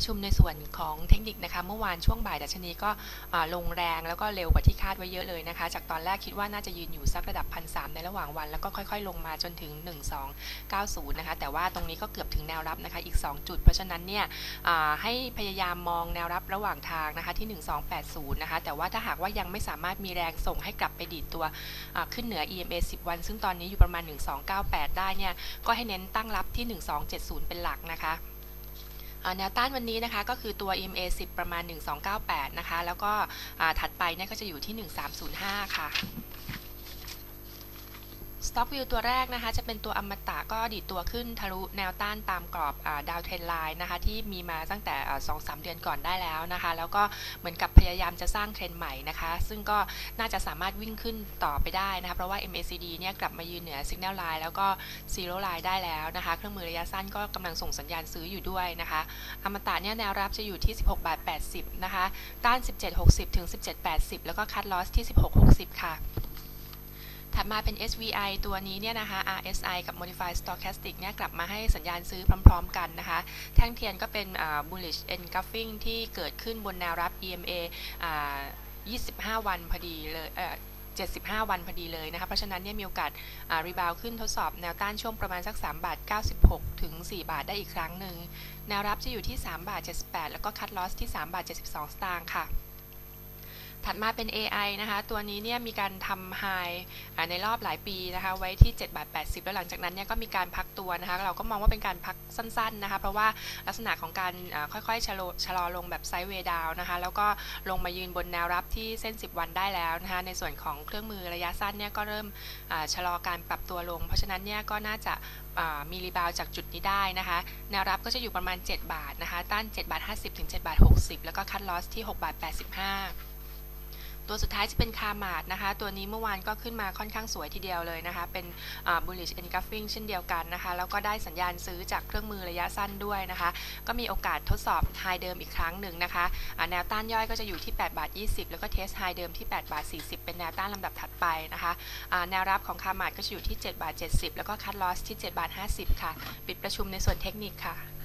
ประชุมในส่วนของเทคนิคนะคะเมื่อวานช่วงบ่ายดัชนีก็ลงแรงแล้วก็เร็วกว่าที่คาดไว้เยอะเลยนะคะ จากตอนแรกคิดว่าน่าจะยืนอยู่สักระดับพันสในระหว่างวัน แล้วก็ค่อยๆ ลงมาจนถึง 1290 นะคะ แต่ว่าตรงนี้ก็เกือบถึงแนวรับนะคะอีก 2 จุด เพราะฉะนั้นเนี่ยให้พยายามมองแนวรับระหว่างทางนะคะที่ 1280 นะคะ แต่ว่าถ้าหากว่ายังไม่สามารถมีแรงส่งให้กลับไปดีดตัวขึ้นเหนือ EMA 10 วัน ซึ่งตอนนี้อยู่ประมาณ 1298 ได้เนี่ยก็ให้เน้นตั้งรับที่ 1270 เป็นหลักนะคะ แนวต้านวันนี้นะคะก็คือตัว EMA 10 ประมาณ 1298 นะคะ แล้วก็ถัดไปเนี่ยก็จะอยู่ที่ 1305 ค่ะ Stock View ตัวแรกนะคะจะเป็นตัวอมตะก็ดีดตัวขึ้นทะลุแนวต้านตามกรอบดาวเทรนไลน์นะคะที่มีมาตั้งแต่ 2-3 เดือนก่อนได้แล้วนะคะ แล้วก็เหมือนกับพยายามจะสร้างเทรนใหม่นะคะ ซึ่งก็น่าจะสามารถวิ่งขึ้นต่อไปได้นะคะ เพราะว่า MACD เนี่ยกลับมายืนเหนือ Signal Line แล้วก็ Zero Line ได้แล้วนะคะ เครื่องมือระยะสั้นก็กำลังส่งสัญญาณซื้ออยู่ด้วยนะคะ อมตะเนี่ยแนวรับจะอยู่ที่ 16บาท80นะคะต้าน 17.60 ถึง 17.80 แล้วก็คัดลอสที่ 16.60 ค่ะ ถัดมาเป็น SVI ตัวนี้เนี่ยนะคะ RSI กับ Modified Stochastic เนี่ยกลับมาให้สัญญาณซื้อพร้อม ๆ กันนะคะ แท่งเทียนก็เป็น bullish engulfing ที่เกิดขึ้นบนแนวรับ EMA 25 วันพอดีเลย75 วันพอดีเลยนะคะ เพราะฉะนั้นเนี่ยมีโอกาสรีบาวขึ้นทดสอบแนวต้านช่วงประมาณสัก3บาท96 ถึง 4 บาทได้อีกครั้งหนึ่ง แนวรับจะอยู่ที่3บาท78 แล้วก็คัดลอสที่3บาท72 สตางค์ค่ะ ถัดมาเป็น AI นะคะ ตัวนี้เนี่ยมีการทำไฮในรอบหลายปีนะคะ ไว้ที่7บาท80 แล้วหลังจากนั้นเนี่ยก็มีการพักตัวนะคะ เราก็มองว่าเป็นการพักสั้นๆนะคะ เพราะว่าลักษณะของการค่อยๆชะลอชะลอลงแบบไซด์เวย์ดาวนะคะ แล้วก็ลงมายืนบนแนวรับที่เส้น 10 วันได้แล้วนะคะ ในส่วนของเครื่องมือระยะสั้นเนี่ยก็เริ่มชะลอการปรับตัวลง เพราะฉะนั้นเนี่ยก็น่าจะมีรีบาวจากจุดนี้ได้นะคะ แนวรับก็จะอยู่ประมาณ 7 บาทนะคะ ต้าน 7 บาท 50 ถึง 7 บาท 60 แล้วก็คัดลอสที่ 6 บาท 85 ตัวสุดท้ายจะเป็นคาร์มาดนะคะ ตัวนี้เมื่อวานก็ขึ้นมาค่อนข้างสวยทีเดียวเลยนะคะ เป็น bullish engulfing เช่นเดียวกันนะคะ แล้วก็ได้สัญญาณซื้อจากเครื่องมือระยะสั้นด้วยนะคะ ก็มีโอกาสทดสอบไฮเดิมอีกครั้งหนึ่งนะคะแนวต้านย่อยก็จะอยู่ที่8บาท20 แล้วก็เทสไฮเดิมที่8บาท40 เป็นแนวต้านลำดับถัดไปนะคะแนวรับของคาร์มาดก็จะอยู่ที่7บาท70 แล้วก็คัดลอสที่7บาท50 ค่ะ ปิดประชุมในส่วนเทคนิคค่ะ